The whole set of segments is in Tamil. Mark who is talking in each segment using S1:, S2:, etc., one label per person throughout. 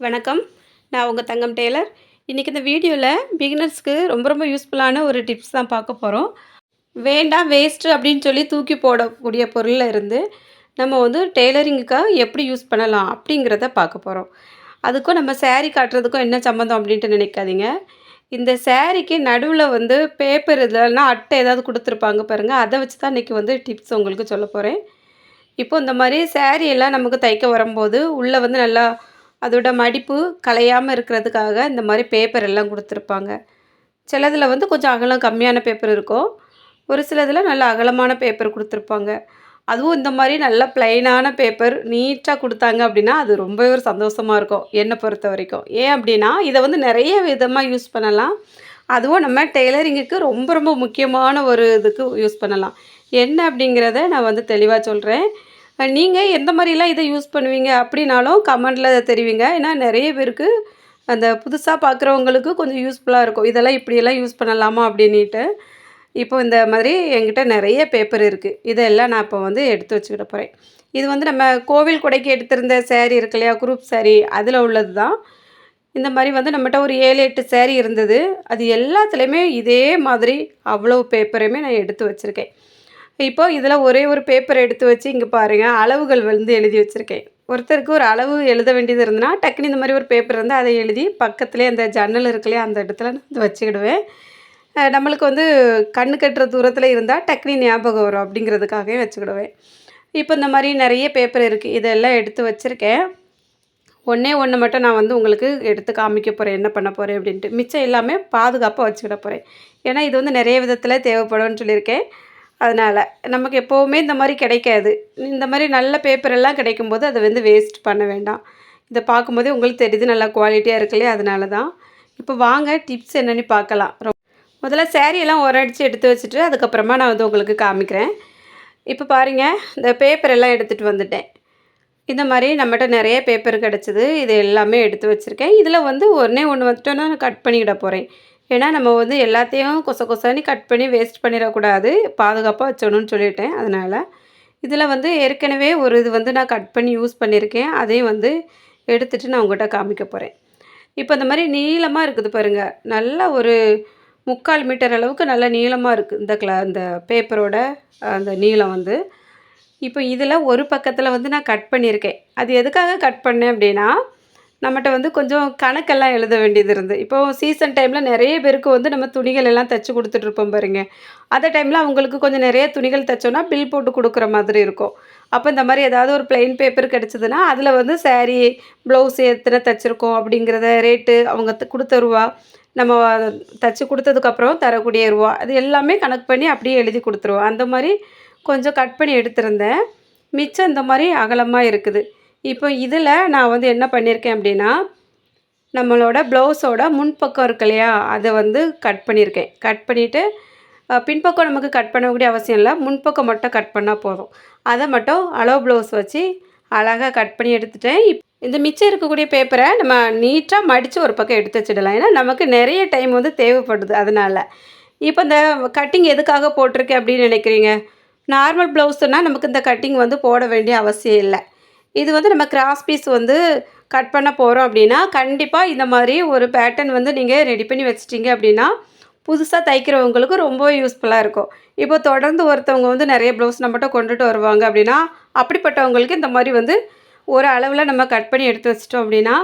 S1: வணக்கம். நான் உங்கள் தங்கம் டெய்லர். இன்றைக்கி இந்த வீடியோவில் பிகினர்ஸ்க்கு ரொம்ப ரொம்ப யூஸ்ஃபுல்லான ஒரு டிப்ஸ் தான் பார்க்க போகிறோம் வேண்டாம் வேஸ்ட்டு அப்படின்னு சொல்லி தூக்கி போடக்கூடிய பொருளில் இருந்து நம்ம வந்து டெய்லரிங்குக்காக எப்படி யூஸ் பண்ணலாம் அப்படிங்கிறத பார்க்க போகிறோம் அதுக்கும் நம்ம சேரீ காட்டுறதுக்கும் என்ன சம்மந்தம் அப்படின்ட்டு நினைக்காதீங்க. இந்த சேரீக்கு நடுவில் வந்து பேப்பர் இதெல்லாம் அட்டை ஏதாவது கொடுத்துருப்பாங்க பாருங்கள் அதை வச்சு தான் இன்றைக்கி வந்து டிப்ஸ் உங்களுக்கு சொல்ல போகிறேன் இப்போ இந்த மாதிரி சேரீ எல்லாம் நமக்கு தைக்க வரும்போது உள்ளே வந்து நல்லா அதோட மடிப்பு கலையாமல் இருக்கிறதுக்காக இந்த மாதிரி பேப்பர் எல்லாம் கொடுத்துருப்பாங்க. சிலதில் வந்து கொஞ்சம் அகலம் கம்மியான பேப்பர் இருக்கும். ஒரு சிலதில் நல்ல அகலமான பேப்பர் கொடுத்துருப்பாங்க. அதுவும் இந்த மாதிரி நல்ல ப்ளைனான பேப்பர் நீட்டாக கொடுத்தாங்க அப்படின்னா அது ரொம்பவே ஒரு சந்தோஷமாக இருக்கும் என்னை பொறுத்த வரைக்கும். ஏன் அப்படின்னா இதை வந்து நிறைய விதமாக யூஸ் பண்ணலாம். அதுவும் நம்ம டெய்லரிங்குக்கு ரொம்ப ரொம்ப முக்கியமான ஒரு இதுக்கு யூஸ் பண்ணலாம். என்ன அப்படிங்கிறத நான் வந்து தெளிவாக சொல்கிறேன் நீங்கள் எந்த மாதிரிலாம் இதை யூஸ் பண்ணுவீங்க அப்படின்னாலும் கமெண்டில் தெரிவிங்க. ஏன்னா நிறைய பேருக்கு அந்த புதுசாக பார்க்குறவங்களுக்கு கொஞ்சம் யூஸ்ஃபுல்லாக இருக்கும். இதெல்லாம் இப்படியெல்லாம் யூஸ் பண்ணலாமா அப்படின்ட்டு இப்போ இந்த மாதிரி என்கிட்ட நிறைய பேப்பர் இருக்குது இதெல்லாம் நான் இப்போ வந்து எடுத்து வச்சுக்கிட போகிறேன் இது வந்து நம்ம கோவில் கொடைக்கு எடுத்திருந்த சேரீ இருக்கு இல்லையா? குரூப் சேரீ அதில் உள்ளது தான். இந்த மாதிரி வந்து நம்மகிட்ட ஒரு ஏழு எட்டு சேரீ இருந்தது. அது எல்லாத்துலேயுமே இதே மாதிரி அவ்வளோ பேப்பரையுமே நான் எடுத்து வச்சுருக்கேன். இப்போ இதில் ஒரே ஒரு பேப்பர் எடுத்து வச்சு இங்கே பாருங்கள் அளவுகள் வந்து எழுதி வச்சுருக்கேன். ஒருத்தருக்கு ஒரு அளவு எழுத வேண்டியது இருந்ததுன்னா டக்குன்னு இந்த மாதிரி ஒரு பேப்பர் இருந்தால் அதை எழுதி பக்கத்துலேயே அந்த ஜன்னல் இருக்குல்லையே அந்த இடத்துல நான் வந்து வச்சுக்கிடுவேன். நம்மளுக்கு வந்து கண்ணு கட்டுற தூரத்தில் இருந்தால் டக்குனு ஞாபகம் வரும் அப்படிங்கிறதுக்காகவே வச்சுக்கிடுவேன். இப்போ இந்த மாதிரி நிறைய பேப்பர் இருக்குது இதெல்லாம் எடுத்து வச்சுருக்கேன். ஒன்றே ஒன்று மட்டும் நான் வந்து உங்களுக்கு எடுத்து காமிக்க போகிறேன் என்ன பண்ண போகிறேன் அப்படின்ட்டு. மிச்சம் எல்லாமே பாதுகாப்பாக வச்சுக்கிட போகிறேன் ஏன்னா இது வந்து நிறைய விதத்தில் தேவைப்படும்னு சொல்லியிருக்கேன். அதனால் நமக்கு எப்போவுமே இந்த மாதிரி கிடைக்காது. இந்த மாதிரி நல்ல பேப்பர் எல்லாம் கிடைக்கும்போது அதை வந்து வேஸ்ட் பண்ண வேண்டாம். இதை பார்க்கும்போதே உங்களுக்கு தெரியுது நல்லா குவாலிட்டியாக இருக்குல்லையே அதனால தான். இப்போ வாங்க டிப்ஸ் என்னென்னு பார்க்கலாம். ரொ- முதல்ல சேரீயெல்லாம் உரடிச்சு எடுத்து வச்சுட்டு அதுக்கப்புறமா நான் வந்து உங்களுக்கு காமிக்கிறேன். இப்போ பாருங்கள் இந்த பேப்பர் எல்லாம் எடுத்துகிட்டு வந்துட்டேன். இந்த மாதிரி நம்மகிட்ட நிறைய பேப்பர் கிடச்சிது. இது எல்லாமே எடுத்து வச்சுருக்கேன். இதில் வந்து ஒன்றே ஒன்று வந்துட்டோன்னா நான் கட் பண்ணிக்கிட போகிறேன் ஏன்னா நம்ம வந்து எல்லாத்தையும் கொச கொசானி கட் பண்ணி வேஸ்ட் பண்ணிடக்கூடாது. பாதுகாப்பாக வச்சணும்னு சொல்லிட்டேன். அதனால் இதில் வந்து ஏற்கனவே ஒரு இது வந்து நான் கட் பண்ணி யூஸ் பண்ணியிருக்கேன். அதையும் வந்து எடுத்துகிட்டு நான் உங்கள்கிட்ட காமிக்க போகிறேன் இப்போ இந்த மாதிரி நீளமாக இருக்குது பாருங்கள் நல்லா ஒரு முக்கால் மீட்டர் அளவுக்கு நல்ல நீளமாக இருக்குது இந்த கிளா இந்த பேப்பரோட அந்த நீளம் வந்து. இப்போ இதில் ஒரு பக்கத்தில் வந்து நான் கட் பண்ணியிருக்கேன். அது எதுக்காக கட் பண்ணேன் அப்படின்னா நம்மகிட்ட வந்து கொஞ்சம் கணக்கெல்லாம் எழுத வேண்டியது இருந்து. இப்போது சீசன் டைமில் நிறைய பேருக்கு வந்து நம்ம துணிகள் எல்லாம் தைச்சி கொடுத்துட்ருப்போம் பாருங்க. அந்த டைமில் அவங்களுக்கு கொஞ்சம் நிறைய துணிகள் தைச்சோன்னா பில் போட்டு கொடுக்குற மாதிரி இருக்கும். அப்போ இந்த மாதிரி ஏதாவது ஒரு பிளெயின் பேப்பர் கிடச்சிதுன்னா அதில் வந்து saree ப்ளவுஸ் எத்தனை தைச்சிருக்கோம் அப்படிங்கிறத ரேட்டு அவங்க த- கொடுத்த ரூபா நம்ம தைச்சி கொடுத்ததுக்கப்புறம் தரக்கூடிய ரூபா அது எல்லாமே கணக்கு பண்ணி அப்படியே எழுதி கொடுத்துருவோம். அந்த மாதிரி கொஞ்சம் கட் பண்ணி எடுத்திருந்தேன். மிச்சம் இந்த மாதிரி அகலமாக இருக்குது. இப்போ இதில் நான் வந்து என்ன பண்ணியிருக்கேன் அப்படின்னா நம்மளோட ப்ளவுஸோட முன்பக்கம் இருக்கு இல்லையா அதை வந்து கட் பண்ணியிருக்கேன். கட் பண்ணிவிட்டு பின்பக்கம் நமக்கு கட் பண்ணக்கூடிய அவசியம் இல்லை. முன்பக்கம் மட்டும் கட் பண்ணால் போதும். அதை மட்டும் அளவு ப்ளவுஸ் வச்சு அழகாக கட் பண்ணி எடுத்துட்டேன். இப் இந்த மிச்சம் இருக்கக்கூடிய பேப்பரை நம்ம நீட்டாக மடித்து ஒரு பக்கம் எடுத்து வச்சிடலாம். ஏன்னா நமக்கு நிறைய டைம் வந்து தேவைப்படுது அதனால். இப்போ இந்த கட்டிங் எதுக்காக போட்டிருக்கேன் அப்படின்னு நினைக்கிறீங்க? நார்மல் ப்ளவுஸ்னால் நமக்கு இந்த கட்டிங் வந்து போட வேண்டிய அவசியம் இல்லை. இது வந்து நம்ம கிராஸ் பீஸ் வந்து கட் பண்ண போகிறோம் அப்படின்னா கண்டிப்பாக இந்த மாதிரி ஒரு பேட்டர்ன் வந்து நீங்கள் ரெடி பண்ணி வச்சிட்டிங்க அப்படின்னா புதுசாக தைக்கிறவங்களுக்கு ரொம்ப யூஸ்ஃபுல்லாக இருக்கும். இப்போ தொடர்ந்து ஒருத்தவங்க வந்து நிறைய ப்ளவுஸ் நம்மகிட்ட கொண்டுட்டு வருவாங்க அப்படின்னா அப்படிப்பட்டவங்களுக்கு இந்த மாதிரி வந்து ஒரு அளவில் நம்ம கட் பண்ணி எடுத்து வச்சிட்டோம் அப்படின்னா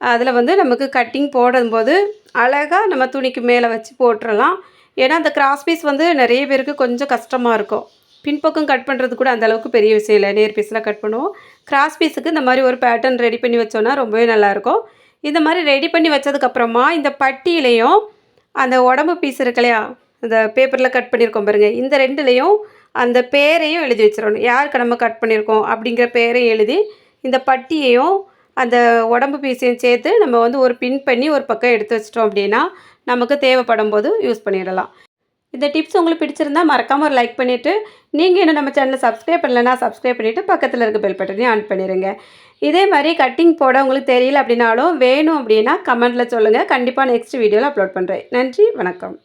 S1: அதில் வந்து நமக்கு கட்டிங் போடும்போது அழகாக நம்ம துணிக்கு மேலே வச்சு போட்டுறலாம். ஏன்னா அந்த கிராஸ் பீஸ் வந்து நிறைய பேருக்கு கொஞ்சம் கஷ்டமாக இருக்கும். பின்பக்கம் கட் பண்ணுறது கூட அந்த அளவுக்கு பெரிய விஷயம் இல்லை. நேர் பீஸில் கட் பண்ணுவோம். கிராஸ் பீஸுக்கு இந்த மாதிரி ஒரு பேட்டர்ன் ரெடி பண்ணி வச்சோன்னா ரொம்பவே நல்லாயிருக்கும். இந்த மாதிரி ரெடி பண்ணி வச்சதுக்கப்புறமா இந்த பட்டியிலையும் அந்த உடம்பு பீஸ் இருக்கு இல்லையா இந்த பேப்பரில் கட் பண்ணியிருக்கோம் பாருங்கள் இந்த ரெண்டுலேயும் அந்த பேரையும் எழுதி வச்சிடணும். யாருக்கு நம்ம கட் பண்ணியிருக்கோம் அப்படிங்கிற பேரையும் எழுதி இந்த பட்டியையும் அந்த உடம்பு பீஸையும் சேர்த்து நம்ம வந்து ஒரு பின் பண்ணி ஒரு பக்கம் எடுத்து வச்சிட்டோம் அப்படின்னா நமக்கு தேவைப்படும் போது யூஸ் பண்ணிடலாம். இந்த டிப்ஸ் உங்களுக்கு பிடிச்சிருந்தா மறக்காமல் ஒரு லைக் பண்ணிவிட்டு நீங்கள் இன்னும் நம்ம சேனலை சப்ஸ்கிரைப் பண்ணலைன்னா சப்ஸ்கிரைப் பண்ணிவிட்டு பக்கத்தில் இருக்க பெல் பட்டனையும் ஆன் பண்ணிடுங்க இதே மாதிரி கட்டிங் போட உங்களுக்கு தெரியல அப்படின்னாலும் வேணும் அப்படின்னா கமெண்ட்டில் சொல்லுங்கள் கண்டிப்பாக நெக்ஸ்ட் வீடியோவில் அப்லோட் பண்ணுறேன் நன்றி வணக்கம்.